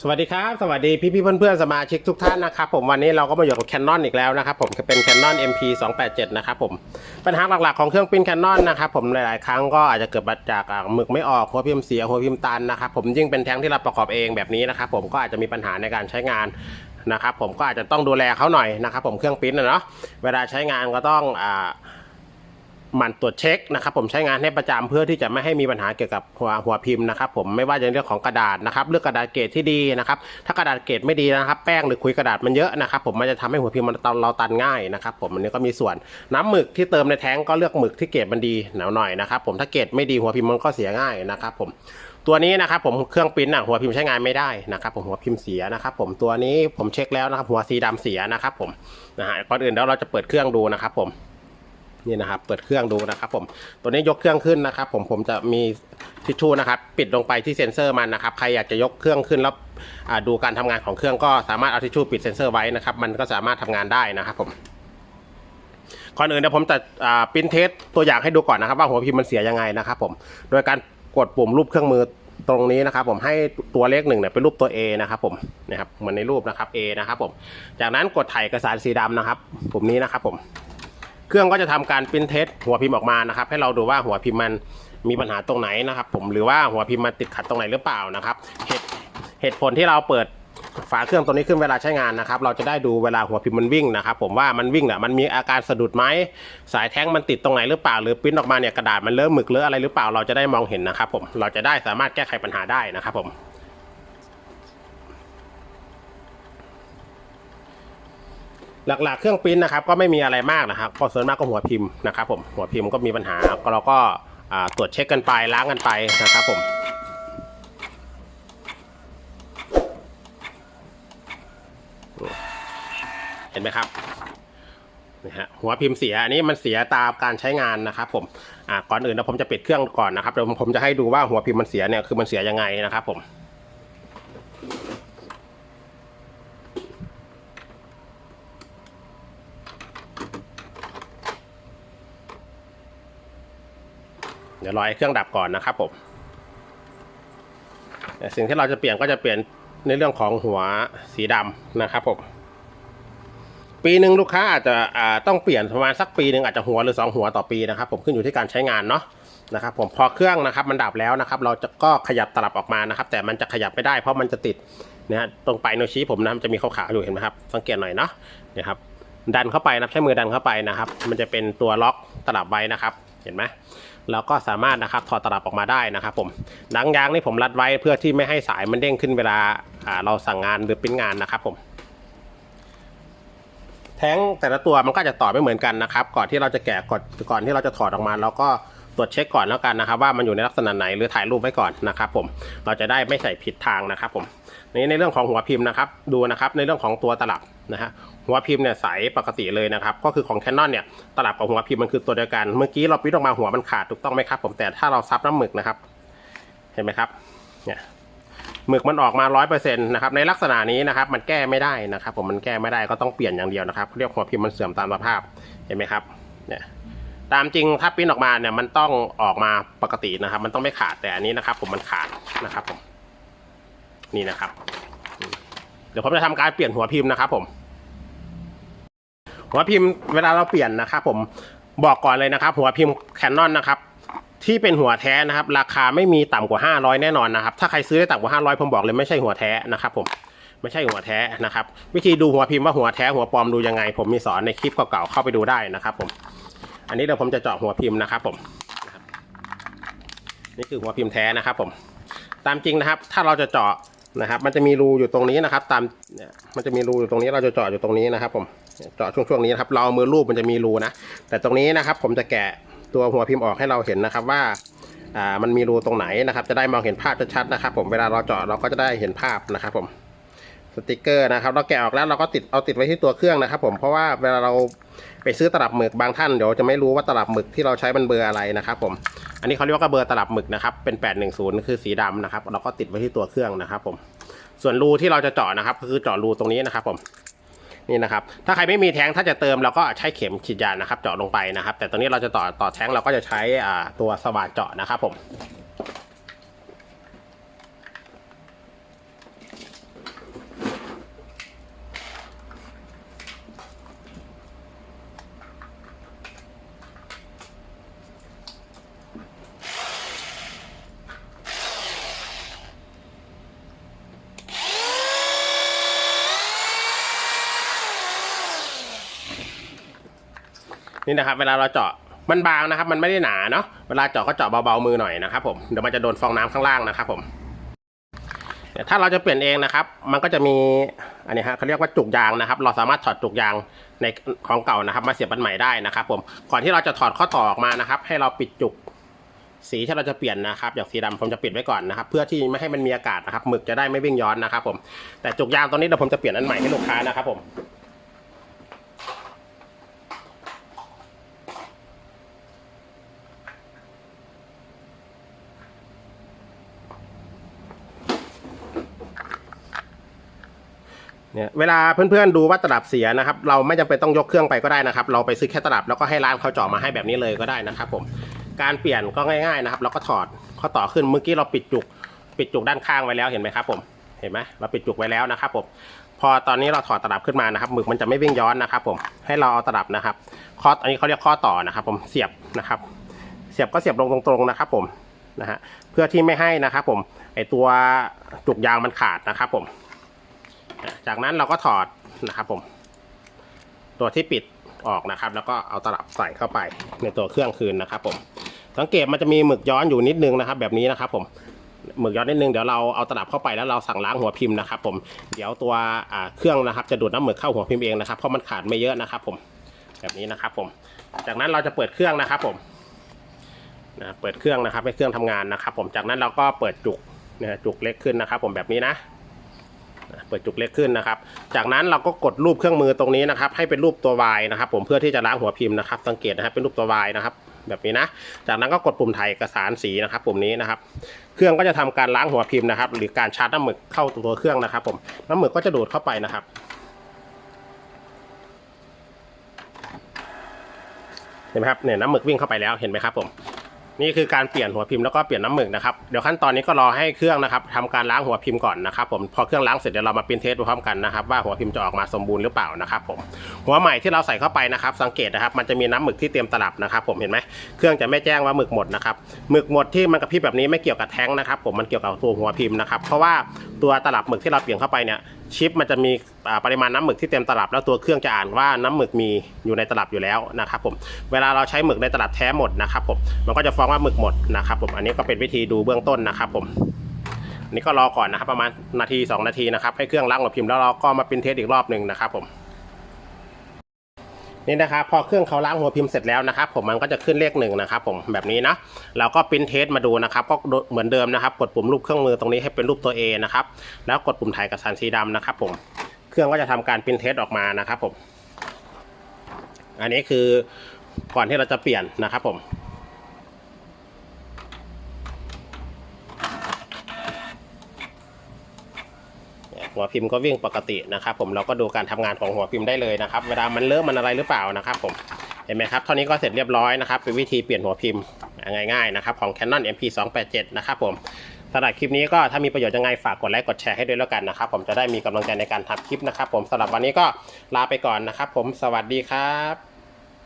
สวัสดีครับ สวัสดีพี่พี่ๆเพื่อนๆสมาชิกทุกท่านนะครับผมวันนี้เราก็มาอยู่กับ Canon อีกแล้วนะครับผมเป็น Canon MP 287นะครับผมปัญหาหลักๆของเครื่องปิ้น Canon นะครับผมหลายๆครั้งก็อาจจะเกิดมาจากหมึกไม่ออกหัวพิมพ์เสียหัวพิมพ์ตันนะครับผมยิ่งเป็นแท้งที่เราประกอบเองแบบนี้นะครับผมก็อาจจะมีปัญหาในการใช้งานนะครับผมก็อาจจะต้องดูแลเขาหน่อยนะครับผมเครื่องปิ้นนะเนาะเวลาใช้งานก็ต้องอ่า หมั่นตรวจเช็คนะครับผมใช้งานให้ประจำเพื่อที่จะไม่ให้มีปัญหาเกี่ยวกับหัวหัวพิมพ์นะครับผมไม่ว่าจะเรื่องของกระดาษนะครับเลือกกระดาษเกรดที่ดีนะครับถ้ากระดาษเกรดไม่ดีนะครับแป้งหรือคุยกระดาษมันเยอะนะครับผมมันจะทำให้หัวพิมพ์มันตันเราตันง่ายนะครับผมอันนี้ก็มีส่วนน้ำหมึกที่เติมในแท้งก็เลือกหมึกที่เกรดมันดีหนาหน่อยนะครับผมถ้าเกรดไม่ดีหัวพิมพ์มันก็เสียง่ายนะครับผมตัวนี้นะครับผมเครื่องปริ้นอะหัวพิมพ์ใช้งานไม่ได้นะครับผมหัวพิมพ์เสียนะครับผมตัวนี้ผมเช็คแล้วนะครับหัวสีดำเสียนะครับผมนะฮะก่อนอื่นแล้วเราจะเปิดเครื่องดูนะครับผม นี่นะครับ เปิดเครื่องดูนะครับ ผมตัวนี้ยกเครื่องขึ้นนะครับ ผมผมจะมีทิชชู่นะครับ ปิดลงไปที่เซ็นเซอร์มันนะครับ ใครอยากจะยกเครื่องขึ้นแล้วดูการทำงานของเครื่องก็สามารถเอาทิชชู่ปิดเซ็นเซอร์ไว้นะครับ มันก็สามารถทำงานได้นะครับผมก่อนอื่นเดี๋ยวผมจะปริ้นเทสตัวอย่างให้ดูก่อนนะครับ ว่าหัวพิมพ์มันเสียยังไงนะครับ ผมโดยการกดปุ่มรูปเครื่องมือตรงนี้นะครับ ผมให้ตัวเลขหนึ่งเนี่ยเป็นรูปตัว A นะครับ ผมนะครับเหมือนในรูปนะครับ A นะครับ ผม จากนั้นกดถ่ายเอกสารสีดำนะครับ ปุ่มนี้นะครับ ผม เครื่องก็จะทำการปริ้นเทสหัวพิมพ์ออกมานะครับ ให้เราดูว่าหัวพิมพ์มันมีปัญหาตรงไหนนะครับ ผมหรือว่าหัวพิมพ์มันติดขัดตรงไหนหรือเปล่านะครับเหตุเหตุผลที่เราเปิดฝาเครื่องตัวนี้ขึ้นเวลาใช้งานนะครับ เราจะได้ดูเวลาหัวพิมพ์มันวิ่งนะครับ ผมว่ามันวิ่งอะมันมีอาการสะดุดไหมสายแท้งมันติดตรงไหนหรือเปล่า หรือปริ้นออกมาเนี่ยกระดาษมันเลอะหมึกเลอะอะไรหรือเปล่า เราจะได้มองเห็นนะครับ ผมเราจะได้สามารถแก้ไขปัญหาได้นะครับผม หลักๆ เครื่องปริ้นนะครับก็ไม่มีอะไรมากนะครับก็ส่วนมากก็หัวพิมพ์นะครับผมหัวพิมพ์ก็มีปัญหาก็เราก็ตรวจเช็คกันไปล้างกันไปนะครับผมเห็นไหมครับนี่ฮะหัวพิมพ์เสียอันนี้มันเสียตามการใช้งานนะครับผมอ่าก่อนอื่นนะผมจะปิดเครื่องก่อนนะครับเดี๋ยวผมจะให้ดูว่าหัวพิมพ์มันเสียเนี่ยคือมันเสียยังไงนะครับผม เดี๋ยวรอให้เครื่องดับก่อนนะครับผมแต่สิ่งที่เราจะเปลี่ยนก็จะเปลี่ยนในเรื่องของหัวสีดำนะครับผมปีหนึ่งลูกค้าอาจจะต้องเปลี่ยนประมาณสักปีหนึ่งอาจจะหัวหรือสองหัวต่อปีนะครับ ผมขึ้นอยู่ที่การใช้งานเนาะนะครับ ผมพอเครื่องนะครับมันดับแล้วนะครับ เราจะก็ขยับตลับออกมานะครับ แต่มันจะขยับไม่ได้เพราะมันจะติดนะฮะตรงปลายนิ้วชี้ผมนะมันจะมีขาวๆอยู่เห็นไหมครับสังเกตหน่อยเนาะเนี่ยครับดันเข้าไปนะใช้มือดันเข้าไปนะครับ มันจะเป็นตัวล็อกตลับไว้นะครับ เห็นไหม เราก็สามารถนะครับถอดตลับออกมาได้นะครับผมหนังยางนี่ผมรัดไว้เพื่อที่ไม่ให้สายมันเด้งขึ้นเวลาเราสั่งงานหรือปิ้นงานนะครับผมแท้งแต่ละตัวมันก็จะต่อไม่เหมือนกันนะครับ ก่อนที่เราจะแกะก่อนก่อนที่เราจะถอดออกมาเราก็ ตรวจเช็คก่อนแล้วกันนะครับ ว่ามันอยู่ในลักษณะไหนหรือถ่ายรูปไว้ก่อนนะครับ ผมเราจะได้ไม่ใส่ผิดทางนะครับ ผมนี่ในเรื่องของหัวพิมพ์นะครับ ดูนะครับในเรื่องของตัวตลับนะฮะหัวพิมพ์เนี่ยใสปกติเลยนะครับ ก็คือของ Canon เนี่ยตลับกับหัวพิมพ์มันคือตัวเดียวกัน เมื่อกี้เราปิ้นออกมาหัวมันขาดถูกต้องไหมครับ ผมแต่ถ้าเราซับน้ำหมึกนะครับ เห็นไหมครับเนี่ยหมึกมันออกมาร้อยเปอร์เซ็นต์นะครับในลักษณะนี้นะครับ มันแก้ไม่ได้นะครับ ผมมันแก้ไม่ได้ก็ต้องเปลี่ยนอย่างเดียวนะครับเรียกหัวพิมพ์มันเสื่อมตามสภาพเห็นไหมครับเนี่ย ตามจริงถ้าปิ้นออกมาเนี่ยมันต้องออกมาปกตินะครับ มันต้องไม่ขาดแต่อันนี้นะครับ ผมมันขาดนะครับผมนี่นะครับ เดี๋ยวผมจะทำการเปลี่ยนหัวพิมพ์นะครับ ผม หัวพิมพ์เวลาเราเปลี่ยนนะครับ ผมบอกก่อนเลยนะครับ หัวพิมพ์แคนนอนนะครับ ที่เป็นหัวแท้นะครับ ราคาไม่มีต่ำกว่า 500 แน่นอนนะครับ ถ้าใครซื้อได้ต่ำกว่า 500ผมบอกเลยไม่ใช่หัวแท้นะครับ ผมไม่ใช่หัวแท้นะครับ วิธีดูหัวพิมพ์ว่าหัวแท้หัวปลอมดูยังไง ผมมีสอนในคลิปเก่าๆเข้าไปดูได้นะครับ ผม นนี้เดี๋ยวผมจะเจาะหัวพิมพ์นะครับผมนี่คือหัวพิมพ์แท้นะครับผมตามจริงนะครับ ถ้าเราจะเจาะนะครับ มันจะมีรูอยู่ตรงนี้นะครับ ตามเนี่ยมันจะมีรูอยู่ตรงนี้เราจะเจาะอยู่ตรงนี้นะครับ ผมเจาะช่วงๆนี้นะครับ เราเอามือรูปมันจะมีรูนะแต่ตรงนี้นะครับ ผมจะแกะตัวหัวพิมพ์ออกให้เราเห็นนะครับว่าอ่ามันมีรูตรงไหนนะครับ จะได้มองเห็นภาพชัดๆนะครับ ผมเวลาเราเจาะเราก็จะได้เห็นภาพนะครับผม สติกเกอร์นะครับ เราแกะออกแล้วเราก็ติดเอาติดไว้ที่ตัวเครื่องนะครับ ผมเพราะว่าเวลาเราไปซื้อตลับหมึกบางท่านเดี๋ยวจะไม่รู้ว่าตลับหมึกที่เราใช้มันเบอร์อะไรนะครับ ผม อันนี้เขาเรียกว่าเบอร์ตลับหมึกนะครับเป็น 810 คือสีดำนะครับ เราก็ติดไว้ที่ตัวเครื่องนะครับ ผม ส่วนรูที่เราจะเจาะนะครับก็คือเจาะรูตรงนี้นะครับ ผมนี่นะครับ ถ้าใครไม่มีแท้งถ้าจะเติมเราก็ใช้เข็มฉีดยานะครับ เจาะลงไปนะครับ แต่ตอนนี้เราจะต่อต่อแท้งเราก็จะใช้ตัวสว่านเจาะนะครับ ผม นี่นะครับ เวลาเราเจาะมันบางนะครับ มันไม่ได้หนาเนาะเวลาเจาะก็เจาะเบาๆมือหน่อยนะครับผมเดี๋ยวมันจะโดนฟองน้ำข้างล่างนะครับผมเนี่ยถ้าเราจะเปลี่ยนเองนะครับ มันก็จะมีอันนี้ฮะเขาเรียกว่าจุกยางนะครับ เราสามารถถอดจุกยางในของเก่านะครับ มาเสียบอันใหม่ได้นะครับผมก่อนที่เราจะถอดข้อต่อออกมานะครับ ให้เราปิดจุกสีที่เราจะเปลี่ยนนะครับ อย่างสีดำผมจะปิดไว้ก่อนนะครับ เพื่อที่ไม่ให้มันมีอากาศนะครับหมึกจะได้ไม่วิ่งย้อนนะครับ ผมแต่จุกยางตัวนี้เดี๋ยวผมจะเปลี่ยนอันใหม่ให้ลูกค้านะครับผม เนี่ยเวลาเพื่อนๆดูว่าตลับเสียนะครับ เราไม่จำเป็นต้องยกเครื่องไปก็ได้นะครับ เราไปซื้อแค่ตลับแล้วก็ให้ร้านเขาเจาะมาให้แบบนี้เลยก็ได้นะครับ ผมการเปลี่ยนก็ง่ายๆนะครับ เราก็ถอดข้อต่อขึ้นเมื่อกี้เราปิดจุก ปิดจุกด้านข้างไว้แล้วเห็นไหมครับ ผมเห็นไหมเราปิดจุกไว้แล้วนะครับ ผม พอตอนนี้เราถอดตลับขึ้นมานะครับหมึกมันจะไม่วิ่งย้อนนะครับ ผมให้เราเอาตลับนะครับข้ออันนี้เขาเรียกข้อต่อนะครับ ผมเสียบนะครับ เสียบก็เสียบลงตรงๆนะครับ ผมนะฮะเพื่อที่ไม่ให้นะครับ ผมไอตัวจุกยางมันขาดนะครับ ผม จากนั้นเราก็ถอดนะครับผม ตัวที่ปิดออกนะครับ แล้วก็เอาตลับใส่เข้าไปในตัวเครื่องคืนนะครับ ผม สังเกตมันจะมีหมึกย้อนอยู่นิดนึงนะครับ แบบนี้นะครับ ผมหมึกย้อนนิดนึงเดี๋ยวเราเอาตลับเข้าไปแล้วเราสั่งล้างหัวพิมพ์นะครับ ผมเดี๋ยวตัวเครื่องนะครับจะดูดน้ำหมึกเข้าหัวพิมพ์เองนะครับเพราะมันขาดไม่เยอะนะครับ ผม แบบนี้นะครับ ผม จากนั้นเราจะเปิดเครื่องนะครับ ผมนะเปิดเครื่องนะครับให้เครื่องทำงานนะครับ ผมจากนั้นเราก็เปิดจุกนะจุกเล็กขึ้นนะครับ ผมแบบนี้นะ ปิดจุกเล็กขึ้นนะครับ จากนั้นเราก็กดรูปเครื่องมือตรงนี้นะครับ ให้เป็นรูปตัว Y นะครับ ผมเพื่อที่จะล้างหัวพิมพ์นะครับ สังเกตนะครับเป็นรูปตัว Y นะครับแบบนี้นะ จากนั้นก็กดปุ่มถ่ายเอกสารสีนะครับ ปุ่มนี้นะครับ เครื่องก็จะทำการล้างหัวพิมพ์นะครับ หรือการชาร์จน้ำหมึกเข้าตัวเครื่องนะครับ ผมน้ำหมึกก็จะดูดเข้าไปนะครับเห็นไหมครับเนี่ยน้ำหมึกวิ่งเข้าไปแล้วเห็นไหมครับผม นี่คือการเปลี่ยนหัวพิมพ์แล้วก็เปลี่ยนน้ำหมึกนะครับเดี๋ยวขั้นตอนนี้ก็รอให้เครื่องนะครับทำการล้างหัวพิมพ์ก่อนนะครับผมพอเครื่องล้างเสร็จเดี๋ยวเรามาปริ้นเทสพร้อมกันนะครับว่าหัวพิมพ์จะออกมาสมบูรณ์หรือเปล่านะครับผมหัวใหม่ที่เราใส่เข้าไปนะครับ สังเกตนะครับมันจะมีน้ำหมึกที่เตรียมตลับนะครับ ผมเห็นไหมเครื่องจะไม่แจ้งว่าหมึกหมดนะครับหมึกหมดที่มันกระพริบแบบนี้ไม่เกี่ยวกับแท้งนะครับ ผมมันเกี่ยวกับตัวหัวพิมพ์นะครับเพราะว่าตัวตลับหมึกที่เราเปลี่ยนเข้าไปเนี่ยชิปมันจะมี ปริมาณน้ำหมึกที่เต็มตลับ แล้วตัวเครื่องจะอ่านว่าน้ำหมึกมีอยู่ในตลับอยู่แล้วนะครับผมเวลาเราใช้หมึกในตลับแท้หมดนะครับผมมันก็จะฟ้องว่าหมึกหมดนะครับผมอันนี้ก็เป็นวิธีดูเบื้องต้นนะครับผมอันนี้ก็รอก่อนนะครับประมาณนาที 2 นาทีนะครับให้เครื่องล้างหัวพิมพ์แล้วเราก็มาปรินเทสอีกรอบหนึ่งนะครับผมนี่นะครับพอเครื่องเขาล้างหัวพิมพ์เสร็จแล้วนะครับผมมันก็จะขึ้นเลขหนึ่งนะครับผมแบบนี้นะเราก็ปรินเทสมาดูนะครับก็เหมือนเดิมนะครับ กดปุ่มรูปเครื่องมือตรงนี้ให้เป็นรูปตัว A นะครับแล้วกดปุ่มถ่ายเอกสารสีดำนะครับผม เครื่องก็จะทำการปริ้นเทสออกมานะครับผม อันนี้คือก่อนที่เราจะเปลี่ยนนะครับผมหัวพิมพ์ก็วิ่งปกตินะครับผมเราก็ดูการทำงานของหัวพิมพ์ได้เลยนะครับ เวลามันเลอะมันอะไรหรือเปล่านะครับผมเห็นไหมครับเท่านี้ก็เสร็จเรียบร้อยนะครับเป็นวิธีเปลี่ยนหัวพิมพ์ง่ายๆนะครับของ Canon MP 287 นะครับผม สำหรับคลิปนี้ก็ถ้ามีประโยชน์ยังไงฝากกดไลค์กดแชร์ให้ด้วยแล้วกันนะครับ ผมจะได้มีกำลังใจในการทำคลิปนะครับ ผมสำหรับวันนี้ก็ลาไปก่อนนะครับ ผมสวัสดีครับ